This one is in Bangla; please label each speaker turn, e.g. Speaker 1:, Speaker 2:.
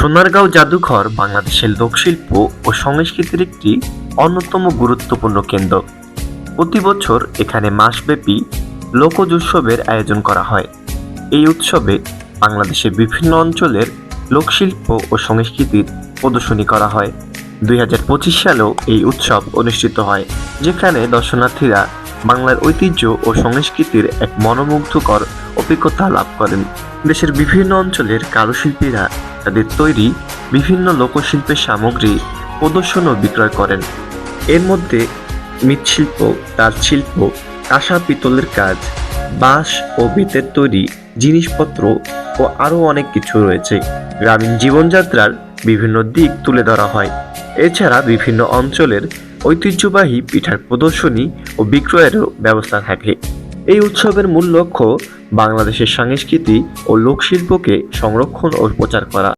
Speaker 1: সোনারগাঁও জাদুঘর বাংলাদেশের লোকশিল্প ও সংস্কৃতির একটি অন্যতম গুরুত্বপূর্ণ কেন্দ্র। প্রতি বছর এখানে মাসব্যাপী লোকজ উৎসবের আয়োজন করা হয়। এই উৎসবে বাংলাদেশের বিভিন্ন অঞ্চলের লোকশিল্প ও সংস্কৃতির প্রদর্শনী করা হয়। দুই হাজার পঁচিশ সালেও এই উৎসব অনুষ্ঠিত হয়, যেখানে দর্শনার্থীরা বাংলার ঐতিহ্য ও সংস্কৃতির এক মনোমুগ্ধকর অভিজ্ঞতা লাভ করেন। দেশের বিভিন্ন অঞ্চলের কারুশিল্পীরা তাদের তৈরি বিভিন্ন লোকশিল্পের সামগ্রী প্রদর্শন ও বিক্রয় করেন। এর মধ্যে মৃৎশিল্প, তার তাঁতশিল্প কাঁসা, পিতলের কাজ, বাঁশ ও বেতের তৈরি জিনিসপত্র ও আরও অনেক কিছু রয়েছে। গ্রামীণ জীবনযাত্রার বিভিন্ন দিক তুলে ধরা হয়। এছাড়া বিভিন্ন অঞ্চলের ঐতিহ্যবাহী পিঠার প্রদর্শনী ও বিক্রয়েরও ব্যবস্থা থাকে। এই উৎসবের মূল লক্ষ্য বাংলাদেশের সংস্কৃতি ও লোকশিল্পকে সংরক্ষণ ও প্রচার করা।